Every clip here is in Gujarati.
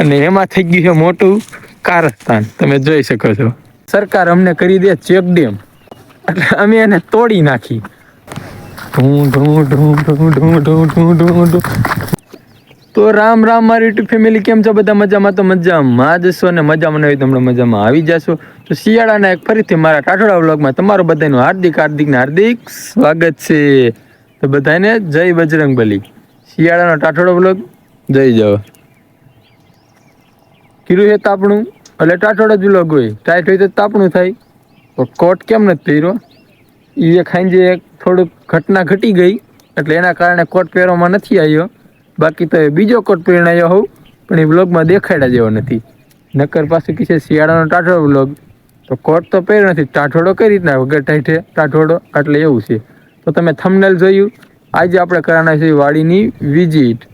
અને એમાં થઈ ગયું છે મોટું કારસ્તાન. તમે જોઈ શકો છો. સરકાર અમને કરી દે ચેક ડેમ. એટલે અમે એને તોડી નાખી. તો રામ રામ, મારી યુટ્યુબ ફેમિલી, કેમ છો? બધા મજામાં? તો મજામાં જશો છો ને મજામાં નવી તમને મજામાં આવી જશો. તો શિયાળાના એક ફરીથી મારા ટાટોડા વ્લોગમાં તમારું બધાનું હાર્દિક હાર્દિક હાર્દિક સ્વાગત છે. તો બધાને જય બજરંગ બલી શિયાળાનો ટાટોડો વ્લોગ. જઈ જવા કીધું છે તાપણું? એટલે ટાટોડો જ વ્લોગ હોય. ટાઈટ હોય તો તાપણું થાય. તો કોટ કેમ નથી પહેર્યો? એ ખાઈને જે થોડુંક ઘટના ઘટી ગઈ, એટલે એના કારણે કોટ પહેરવામાં નથી આવ્યો. બાકી તો એ બીજો કોટ પહેરણ આવ્યો હોઉં, પણ એ બ્લોગમાં દેખાડ્યા જેવો નથી. નક્કર પાસે છે, શિયાળાનો ટાઠોડો બ્લોગ તો કોટ તો પહેર્યો નથી. ટાઠોડો કઈ રીતના વગર ટાઈટે ટાઠોડો એટલે એવું છે. તો તમે થમનેલ જોયું. આજે આપણે કરવાના છે વાડીની વિઝિટ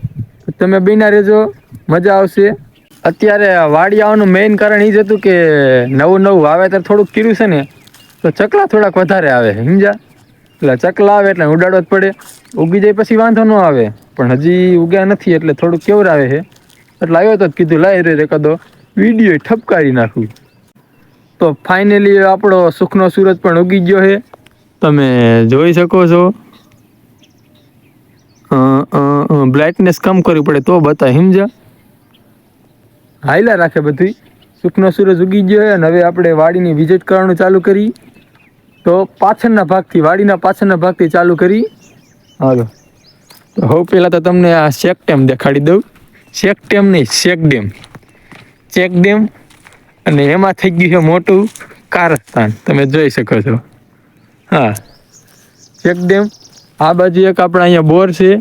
તમે બિના રહેજો. મજા આવશે. અત્યારે વાડી આવવાનું મેઇન કારણ એ જ હતું કે નવું નવું વાવેતર થોડુંક કર્યું છે ને, તો ચકલા થોડાક વધારે આવે સમજા એટલે ચકલા આવે એટલે ઉડાડવા જ પડે. ઉગી જાય પછી વાંધો ન આવે. પણ હજી ઉગ્યા નથી એટલે થોડુંક કેવર આવે છે. એટલે આવ્યો તો કીધું લાવી રે કદો વીડિયો ઠપકારી નાખું. તો ફાઇનલી આપણો સુખનો સૂરજ પણ ઉગી ગયો છે. તમે જોઈ શકો છો. બ્રાઇટનેસ કમ કરવી પડે તો બતા સમજ્યા? હાઈલા રાખે બધી સુખનો સૂરજ ઉગી ગયો અને હવે આપણે વાડીની વિઝિટ કરવાનું ચાલુ કરી. તો પાછળના ભાગથી, વાડીના પાછળના ભાગથી ચાલુ કરી. હાલો. તો હવે પહેલાં તો તમને આ શેક ડેમ દેખાડી દઉં. શેક ડેમ નહીં, શેક ડેમ. ચેક ડેમ અને એમાં થઈ ગયું છે મોટું કારસ્તાન. તમે જોઈ શકો છો. હા. ચેક ડેમ, આ બાજુ એક આપણે અહીંયા બોર છે.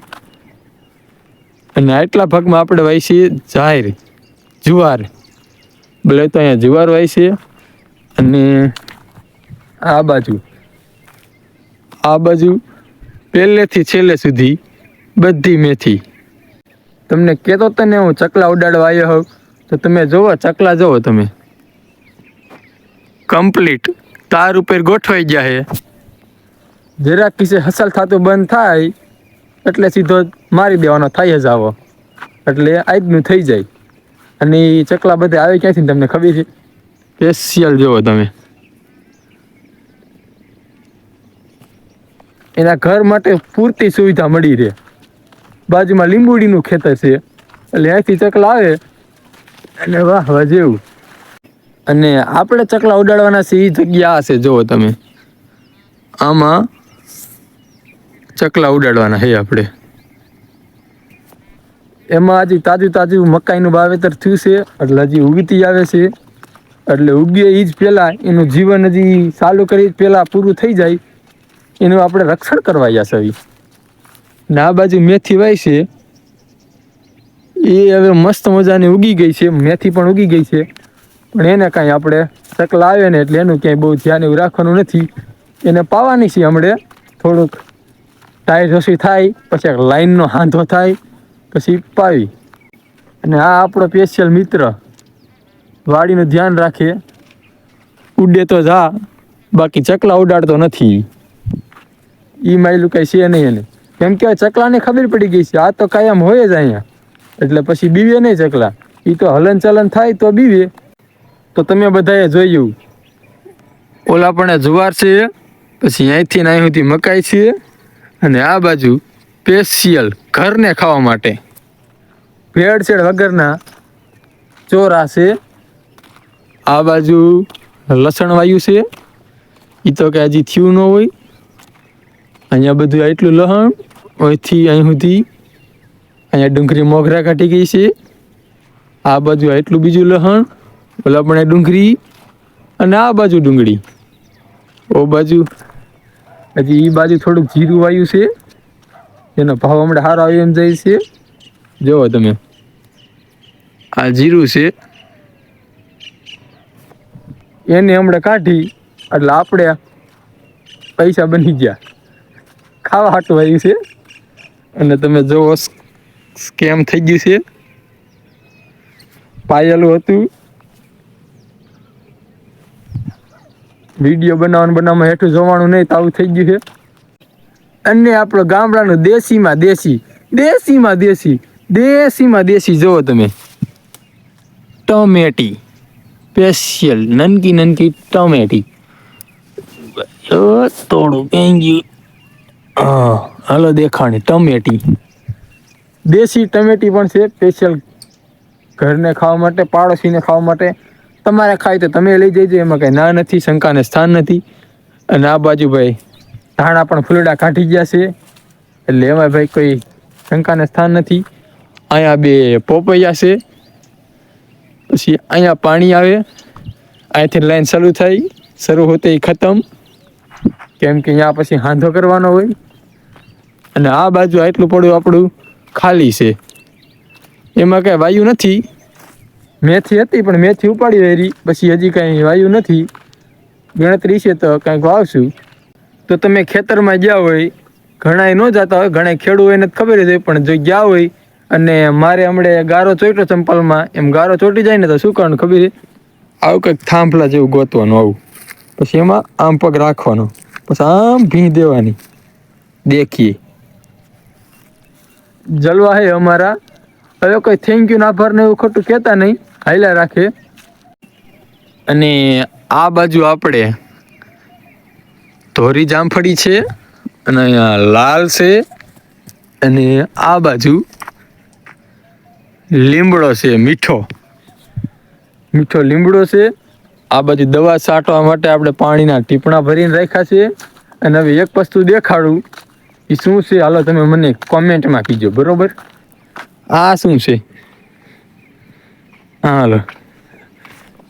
અને આટલા ભાગમાં આપણે વાય છીએ જાહેર. જુવાર. એટલે તો અહીંયા જુવાર વાય છે અને આ બાજુ. આ બાજુ પહેલેથી છેલ્લે સુધી બધી મેથી. તમને કહેતો તને હું ચકલા ઉડાડવા આવ્યો હોઉં, તો તમે જોવો, ચકલા જોવો તમે. કમ્પ્લીટ તાર ઉપર ગોઠવાઈ ગયા છે જરાક કિસે હસલ થતું બંધ થાય, એટલે સીધો મારી દેવાનો થાય જ આવો. એટલે આજનું થઈ જાય. અને એ ચકલા બધા આવે ક્યાંથી તમને ખબર છે? સ્પેશિયલ જોવો તમે. એના ઘર માટે પૂરતી સુવિધા મળી રહે. બાજુમાં લીંબુડીનું ખેતર છે. એટલે અહીંથી ચકલા આવે. અને વાહ વાહ જેવું. અને આપણે ચકલા ઉડાડવાના છે એ જગ્યા હશે છે જુઓ તમે. આમાં ચકલા ઉડાડવાના છે આપણે. એમાં હજી તાજું તાજું મકાઈનું વાવેતર થયું છે. એટલે હજી ઉગતી આવે છે. એટલે ઉગે એ જ પહેલાં એનું જીવન હજી ચાલુ કરી પહેલાં પૂરું થઈ જાય. એનું આપણે રક્ષણ કરવા જશે ને આ બાજુ મેથી વાય છે. એ હવે મસ્ત મજાની ઉગી ગઈ છે. મેથી પણ ઉગી ગઈ છે. પણ એને કાંઈ આપણે ચકલા આવે ને એટલે એનું ક્યાંય બહુ ધ્યાન એવું રાખવાનું નથી. એને પાવાની છે હમણે. થોડુંક ટાયર ઓછી થાય, પછી લાઇનનો હાંધો થાય. પછી પાવી અને આ આપણો સ્પેશિયલ મિત્ર. વાડીનું ધ્યાન રાખે. ઉડે તો જા, બાકી ચકલા ઉડાડતો નથી. એ માયલું કાંઈ છે નહીં એને. કેમ કે ચકલાને ખબર પડી ગઈ છે, આ તો કાયમ હોય જ અહીંયા. એટલે પછી બીવે નહીં ચકલા. એ તો હલન ચલન થાય તો બીવે. તો તમે બધાએ જોયું ઓલા પણ જુવાર છે, પછી અહીંથી ને અહીંથી મકાઈ છે. અને આ બાજુ સ્પેશિયલ ઘરને ખાવા માટે. ભેળસેળ વગરના. ચોરા છે. આ બાજુ લસણ વાયુ છે. એ તો કે હજી થયું ન હોય. અહીંયા બધું એટલું લહણ અહીંથી અહીં સુધી અહીંયા ડુંગળી મોગરા કાઢી ગઈ છે. આ બાજુ એટલું બીજું લહણ, ઓલા પણ ડુંગળી અને આ બાજુ ડુંગળી. ઓ બાજુ હજી એ બાજુ થોડુંક જીરું વાયું છે. એનો ભાવ હમણાં સારો આવ્યો એમ જાય છે. જુઓ તમે. આ જીરું છે. એને હમણાં કાઢી, એટલે આપણે પૈસા બની ગયા. ખાવા હાટું છે. અને તમે જોવો, સ્કેમ થઈ ગયું છે. પાયેલું હતું. વીડિયો બનાવવાનું બનાવવામાં હેઠું જોવાનું નહીં, તો થઈ ગયું છે. અને આપણો ગામડાનું દેશીમાં દેશી દેશીમાં દેશી દેશીમાં દેશી જોવો તમે. ટમેટી. સ્પેશિયલ નનકી નનકી ટમેટી. થોડું ક્યાં ગયું હા, હાલો દેખાણી, ટમેટી. દેશી ટમેટી પણ છે સ્પેશિયલ ઘરને ખાવા માટે, પાડોશીને ખાવા માટે. તમારે ખાય તો તમે લઈ જઈજો એમાં કંઈ ના નથી, શંકાને સ્થાન નથી. અને આ બાજુ ભાઈ, ધાણા પણ ફૂલડા કાઢી ગયા છે. એટલે એમાં ભાઈ કોઈ શંકાને સ્થાન નથી. અહીંયા બે પોપૈયા છે. પછી અહીંયા પાણી આવે. અહીંથી લાઈન શરૂ થાય. શરૂ હોતે ખતમ. કેમ કે અહીંયા પછી હાંધો કરવાનો હોય. અને આ બાજુ આટલું પડ્યું આપણું ખાલી છે. એમાં કાંઈ વાયુ નથી. મેથી હતી પણ મેથી ઉપાડી વેરી પછી હજી કાંઈ વાયુ નથી. ગણતરી છે તો કાંઈક વાવશું. તો તમે ખેતરમાં ગયા હોય ઘણા ન જતા હોય ઘણા ખેડૂત હોય એને ખબર જ હોય પણ જો ગયા હોય અને મારે હમણે ગારો ચોટ્યો ચંપલમાં. એમ ગારો ચોટી જાય ને તો શું કરવાનું ખબર આવું કંઈક થાંભલા જેવું ગોતવાનું આવું. પછી એમાં આમ પગ રાખવાનો. પછી આમ ભી દેવાની. દેખીએ. જલવા હે અમારા. હવે કોઈ થેન્ક યુ ને એવું ખોટું કહેતા નહીં. હાલ્યા રાખે. અને આ બાજુ આપણે ધોરી જામફળી છે અને અહીંયા લાલ છે અને આ બાજુ લીમડો છે મીઠો મીઠો લીમડો છે આ બાજુ દવા છાંટવા માટે આપણે પાણીના ટીપણા ભરીને રાખ્યા છે અને હવે એક વસ્તુ દેખાડું એ શું છે હાલો તમે મને કોમેન્ટમાં કીજો બરોબર આ શું છે हाँ लो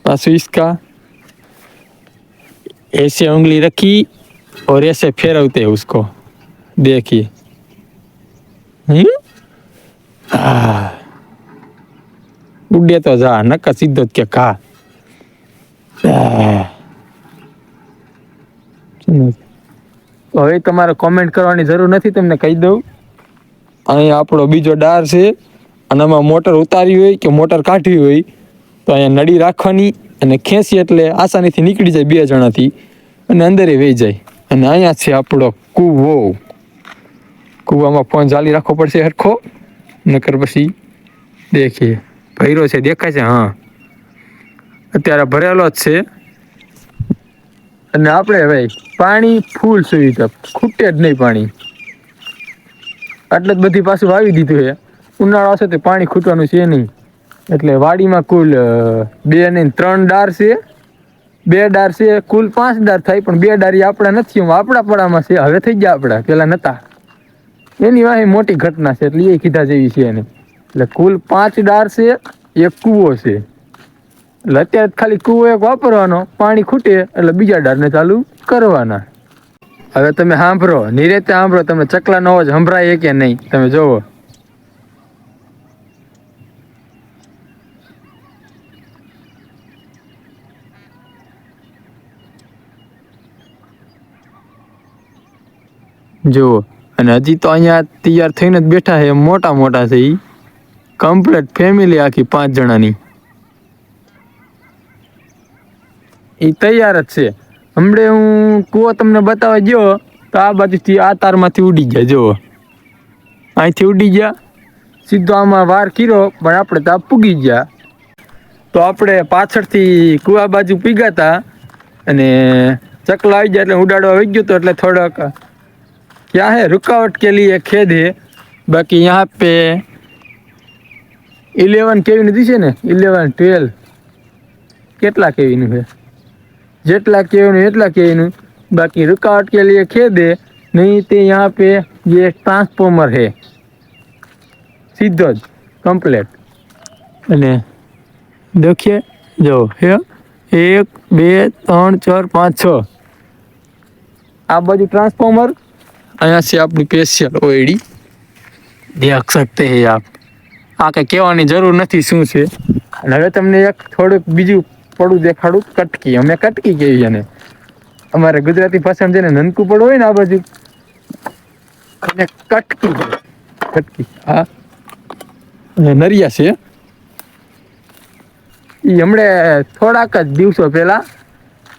पासो इसका ऐसे उंगली रखी और ऐसे फेरवते हैं उसको देखिए ઉડે તો જા નક સીધો કે કા. હવે તમારે કોમેન્ટ કરવાની જરૂર નથી તમને કહી દઉં. અહીંયા આપણો બીજો ડાર છે અને આમાં મોટર ઉતારી હોય કે મોટર કાઢવી હોય તો અહીંયા નડી રાખવાની અને ખેંચી એટલે આસાનીથી નીકળી જાય બે જણાથી અને અંદરે વહી જાય. અને અહીંયા છે આપણો કૂવો. કૂવામાં ફોન ચાલી રાખવો પડશે હરખો નકર પછી દેખીએ. ભર્યો છે, દેખાય છે, હા. અત્યારે ભરેલો જ છે. અને આપણે ભાઈ પાણી ફૂલ સુવિધા ખૂટે જ નહીં પાણી. એટલે જ બધી પાછું વાવી દીધું છે. ઉનાળો હશે તો પાણી ખૂટવાનું છે નહીં. એટલે વાડીમાં કુલ બે ને ત્રણ ડાર છે. બે ડાર છે, કુલ પાંચ ડાર થાય, પણ બે ડારી આપણા નથી. આપણા પડામાં છે, હવે થઈ ગયા આપણા, પેલા નતા. એની વાહે મોટી ઘટના છે, એટલે એ કીધા જેવી છે એને. એટલે કુલ પાંચ ડાર છે, એક કૂવો છે. એટલે અત્યારે ખાલી કૂવો એક વાપરવાનો, પાણી ખૂટે એટલે બીજા ડારને ચાલુ કરવાના. હવે તમે સાંભળો, નિરેતે સાંભળો તમે ચકલાનો અવાજ સંભળાય કે નહીં, તમે જોવો. જુઓ, અને હજી તો અહીંયા તૈયાર થઈને જ બેઠા છે, મોટા મોટા છે એ કમ્પ્લેટ ફેમિલી આખી પાંચ જણાની. એ તૈયાર જ છે. હમણે હું કૂવો તમને બતાવવા ગયો, તો આ બાજુથી આ તારમાંથી ઉડી ગયા, જુઓ. અહીંથી ઉડી ગયા, સીધો આમાં વાર કર્યો, પણ આપણે ત્યાં પૂગી ગયા. તો આપણે પાછળથી કુવા બાજુ પીગા હતા અને ચકલા આવી જાય એટલે ઉડાડવા આવી ગયો હતો એટલે થોડોક, ક્યાં હે, રૂકાવટ કે એ ખેદ. હે બાકી યહાં પે ઇલેવન કેવી નથી છે ને ઇલેવન ટ્વેલ્વ કેટલા કેવીનું છે જેટલા કેવીનું એટલા કેવીનું બાકી रुकावट के लिए खेद है नहीं तो यहाँ पे ये ट्रांसफॉर्मर है સીધો જ કમ્પ્લેટ અને દેખીએ જો હે એક બે ત્રણ ચાર પાંચ છ આ બાજુ ટ્રાન્સફોર્મર અહીંયા છે આપણી સ્પેશિયલ ઓયડી દેખ શકતે હે આપ આ કંઈ કહેવાની જરૂર નથી શું છે? અને હવે તમને એક થોડુંક બીજું પડું દેખાડું કટકી. અમે કટકી કહીએ એને. અમારે ગુજરાતી ભાષામાં જેને નનકું પડું હોય ને આ બાજુ એને કટકી કટકી. હા. અને નરિયા છે? એ હમણે થોડાક જ દિવસો પહેલાં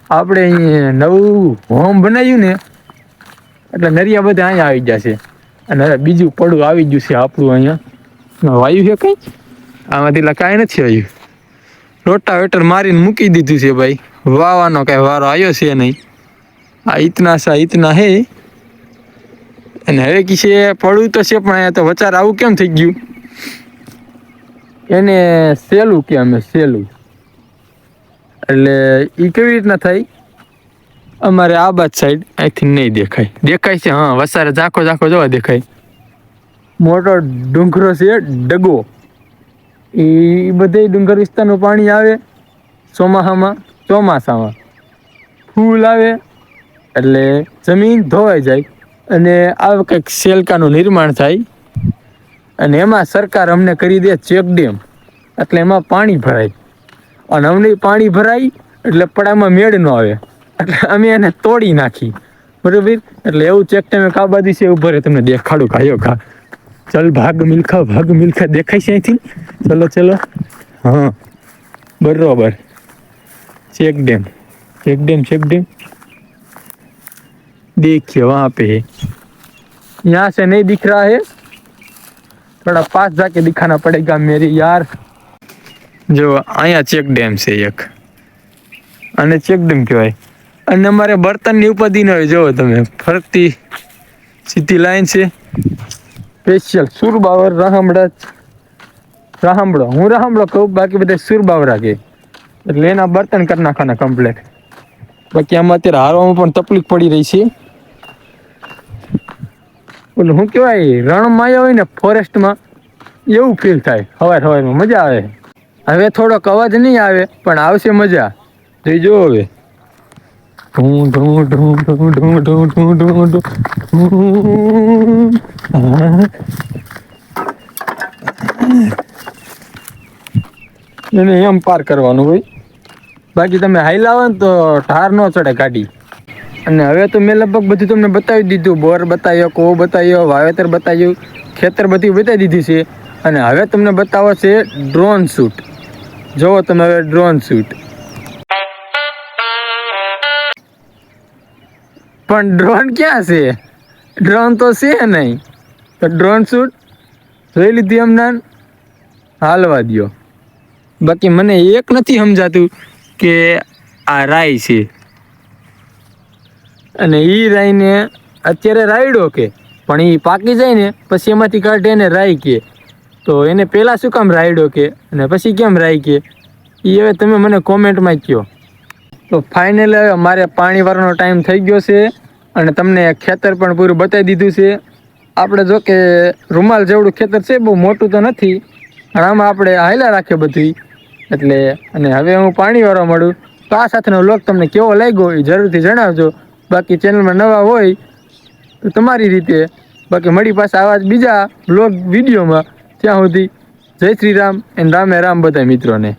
આપણે અહીં નવું હોમ બનાવ્યું ને એટલે નરિયા બધા અહીંયા આવી ગયા છે. અને બીજું પડું આવી ગયું છે આપણું અહીંયા. વાયુ છે કંઈ? આમાંથી લખાય કાંઈ નથી આવ્યું રોટાવેટર મારીને મૂકી દીધું છે ભાઈ. વાવાનો કઈ વારો આવ્યો છે નહીં. આ ઇતના સા ઇતના હે. અને હવે કિસે પડવું તો છે પણ અહીંયા તો વચાર આવું કેમ થઈ ગયું? એને સેલું કે અમે સેલું? એટલે એ કેવી રીતના થાય? અમારે આ બાદ સાઈડ અહીંથી નહીં દેખાય. દેખાય છે હા વસારે ઝાંખો ઝાંખો જોવા દેખાય. મોટો ડુંગરો છે, ડગો. એ બધે ડુંગર વિસ્તારનું પાણી આવે ચોમાસામાં ચોમાસામાં. ફૂલ આવે એટલે જમીન ધોવાઈ જાય અને આ કંઈક સેલકાનું નિર્માણ થાય અને એમાં સરકાર અમને કરી દે ચેક ડેમ. એટલે એમાં પાણી ભરાય. અને અમને પાણી ભરાય એટલે પડામાં મેળ ન આવે. એટલે અમે એને તોડી નાખી. બરોબર? એટલે એવું ચેક ટાઈમે કાબા છે એવું ભરે તમને દેખાડું, ખાયો ખા. ચલ ભાગ મિલખા ભાગ મિલખા દેખાય છે અહીંથી ચલો ચલો હા બરોબર check dam check dam check dam देखिए वहाँ पे है यहाँ से नहीं दिख रहा है थोड़ा पास जाके दिखाना पड़ेगा मेरी यार જો અહીંયા ચેક ડેમ છે એક અને ચેક ડેમ કહેવાય અને અમારે બર્તનની ઉપાધિ ન હોય જોવો તમે ફરતી સીધી લાઈન છે સ્પેશિયલ સુરબાવર રાહમડા રાહમડો. હું રાહમડો કહું, બાકી બધા સુરબાવરા કે. એટલે એના બર્તન કરી નાખવાના કમ્પ્લેટ બાકી આમાં અત્યારે હારવામાં પણ તકલીફ પડી રહી છે. ઓલું શું કહેવાય રણમાં હોય ને ફોરેસ્ટમાં, એવું ફીલ થાય. હવાર હવારમાં મજા આવે. હવે થોડોક અવાજ નહીં આવે, પણ આવશે મજા. જોઈ જો હવે. ઢું ઢું ઢું ઢું ઢું ઢું ઢું ઢું ઢું. એને એમ પાર કરવાનું હોય. બાકી તમે હાઈ લાવો ને તો ઠાર ન ચડે ગાડી. અને હવે તો મેં લગભગ બધું તમને બતાવી દીધું. બોર બતાવ્યો, કોવો બતાવ્યો, વાવેતર બતાવ્યું, ખેતર બધી બતાવી દીધી છે. અને હવે તમને બતાવો છે ડ્રોન શૂટ જુઓ તમે હવે ડ્રોન શૂટ પણ ડ્રોન ક્યાં છે? ડ્રોન તો છે નહીં. તો ડ્રોન શૂટ જોઈ લીધી હમણાં? હાલવા દ્યો. બાકી મને એક નથી સમજાતું કે આ રાય છે. અને એ રાયને અત્યારે રાયડો કે? પણ એ પાકી જાય ને, પછી એમાંથી કાઢે એને રાય કે. તો એને પહેલાં શું કામ રાયડો કે? અને પછી કેમ રાય કે? એ હવે તમે મને કોમેન્ટમાં કહો તો ફાઇનલ અમારે મારે પાણી વાળવાનો ટાઈમ થઈ ગયો છે અને તમને ખેતર પણ પૂરું બતાવી દીધું છે. આપણે જો કે રૂમાલ જેવડું ખેતર છે, બહુ મોટું તો નથી, પણ આમાં આપણે હાયલા રાખીએ બધી એટલે અને હવે હું પાણી વારવા મળું તો આ સાથેનો લોક તમને કેવો લાગ્યો એ જરૂરથી જણાવજો. બાકી ચેનલમાં નવા હોય તો તમારી રીતે. બાકી મળી પાસે આવા જ બીજા બ્લોગ વિડીયોમાં. ત્યાં સુધી જય શ્રી રામ એન્ડ રામે રામ બધા મિત્રોને.